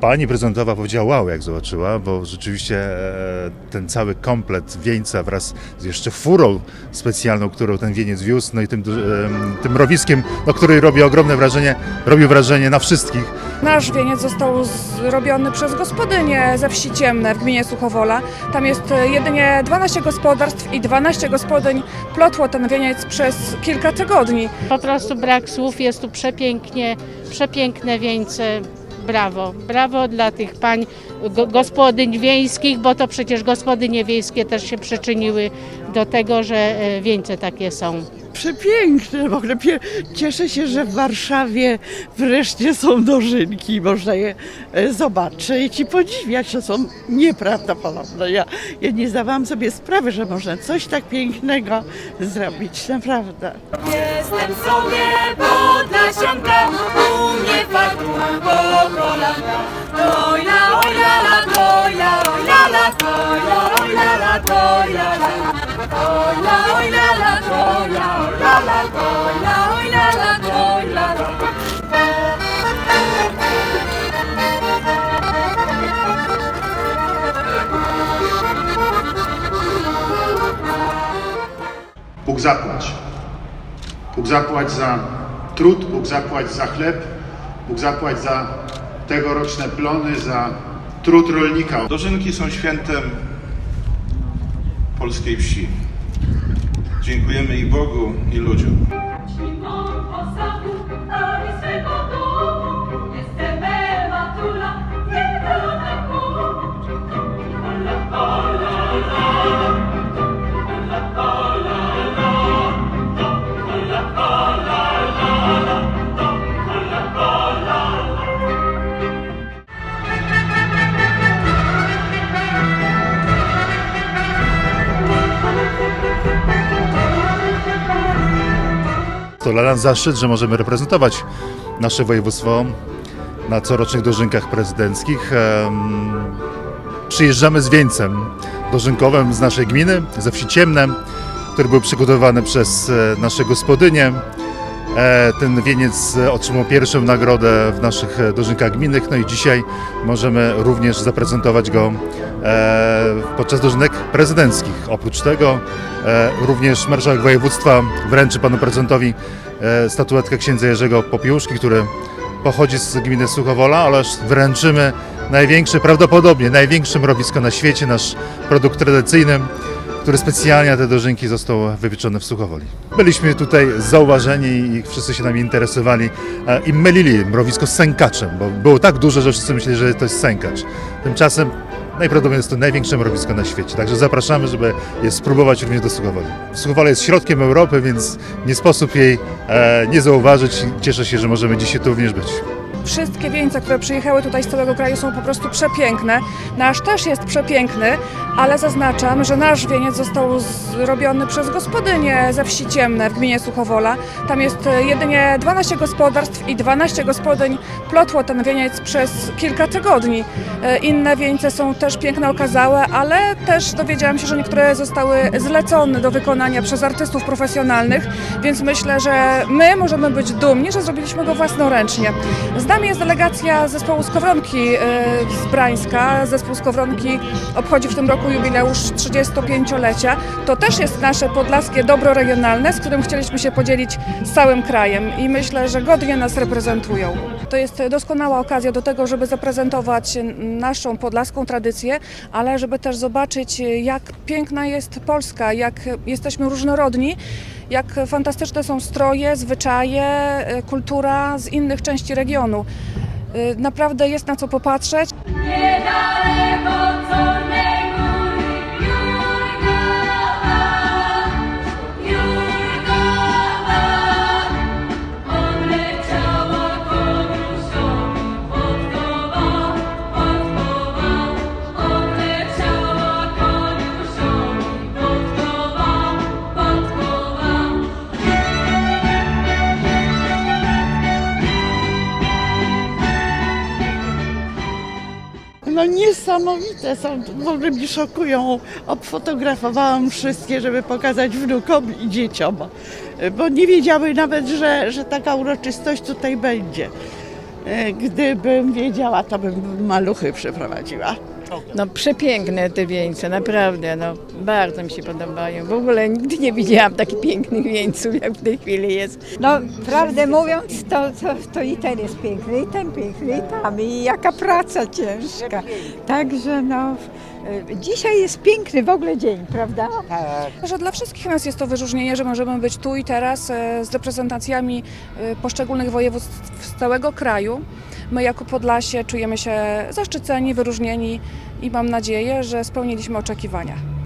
Pani prezydentowa powiedziała wow, jak zobaczyła, bo rzeczywiście e, ten cały komplet wieńca wraz z jeszcze furą specjalną, którą ten wieniec wiózł, no i tym, tym rowiskiem, no, który robi ogromne wrażenie, robił wrażenie na wszystkich. Nasz wieniec został zrobiony przez gospodynię ze wsi Ciemne w gminie Suchowola. Tam jest jedynie 12 gospodarstw i 12 gospodyń plotło ten wieniec przez kilka tygodni. Po prostu brak słów, jest tu przepięknie, przepiękne wieńce. Brawo, brawo dla tych pań go, gospodyń wiejskich, bo to przecież gospodynie wiejskie też się przyczyniły do tego, że e, wieńce takie są. Przepiękne, w ogóle pie- cieszę się, że w Warszawie wreszcie są dożynki, można je e, zobaczyć i podziwiać, to są nieprawdopodobne. Ja, ja nie zdawałam sobie sprawy, że można coś tak pięknego zrobić, naprawdę. Jestem sobie Bóg zapłać. Bóg zapłać za trud, Bóg zapłać za chleb, Bóg zapłać za tegoroczne plony, za trud rolnika. Dożynki są świętem polskiej wsi. Dziękujemy i Bogu, i ludziom. To dla nas zaszczyt, że możemy reprezentować nasze województwo na corocznych dożynkach prezydenckich. Przyjeżdżamy z wieńcem dożynkowym z naszej gminy, ze wsi Ciemne, który był przygotowany przez e, nasze gospodynie. E, Ten wieniec e, otrzymał pierwszą nagrodę w naszych e, dożynkach gminnych, no i dzisiaj możemy również zaprezentować go podczas dożynek prezydenckich. Oprócz tego również marszałek województwa wręczy panu prezydentowi statuetkę księdza Jerzego Popiłuszki, który pochodzi z gminy Suchowola, ale wręczymy największy, prawdopodobnie największe mrowisko na świecie, nasz produkt tradycyjny, który specjalnie te dożynki został wypieczony w Suchowoli. Byliśmy tutaj zauważeni i wszyscy się nami interesowali e, i mylili mrowisko z sękaczem, bo było tak duże, że wszyscy myśleli, że to jest sękacz. Tymczasem najprawdopodobniej jest to największe mrowisko na świecie, także zapraszamy, żeby je spróbować również do Suchowoli. Suchowola jest środkiem Europy, więc nie sposób jej e, nie zauważyć. Cieszę się, że możemy dzisiaj tu również być. Wszystkie wieńce, które przyjechały tutaj z całego kraju są po prostu przepiękne. Nasz też jest przepiękny, ale zaznaczam, że nasz wieniec został zrobiony przez gospodynię ze wsi Ciemne w gminie Suchowola. Tam jest e, jedynie 12 gospodarstw i 12 gospodyń plotło ten wieniec przez kilka tygodni. E, Inne wieńce są też piękne, okazałe, ale też dowiedziałam się, że niektóre zostały zlecone do wykonania przez artystów profesjonalnych, więc myślę, że my możemy być dumni, że zrobiliśmy go własnoręcznie. Z nami jest delegacja zespołu Skowronki e, z Brańska. Zespół Skowronki obchodzi w tym roku jubileusz 35-lecia. To też jest nasze podlaskie dobro regionalne, z którym chcieliśmy się podzielić z całym krajem i myślę, że godnie nas reprezentują. To jest doskonała okazja do tego, żeby zaprezentować naszą podlaską tradycję, ale żeby też zobaczyć, jak piękna jest Polska, jak jesteśmy różnorodni, jak fantastyczne są stroje, zwyczaje, kultura z innych części regionu. E, Naprawdę jest na co popatrzeć. No niesamowite są, w ogóle mnie szokują. Obfotografowałam wszystkie, żeby pokazać wnukom i dzieciom, bo nie wiedziały nawet, że, że taka uroczystość tutaj będzie. E, Gdybym wiedziała, to bym maluchy przeprowadziła. No przepiękne te wieńce, naprawdę, no bardzo mi się podobają. W ogóle nigdy nie widziałam takich pięknych wieńców, jak w tej chwili jest. No, prawdę mówiąc, to, to, to i ten jest piękny, i ten piękny, i tam. I jaka praca ciężka. Także no, dzisiaj jest piękny w ogóle dzień, prawda? Że dla wszystkich nas jest to wyróżnienie, że możemy być tu i teraz e, z reprezentacjami e, poszczególnych województw z całego kraju. My jako Podlasie czujemy się zaszczyceni, wyróżnieni i mam nadzieję, że spełniliśmy oczekiwania.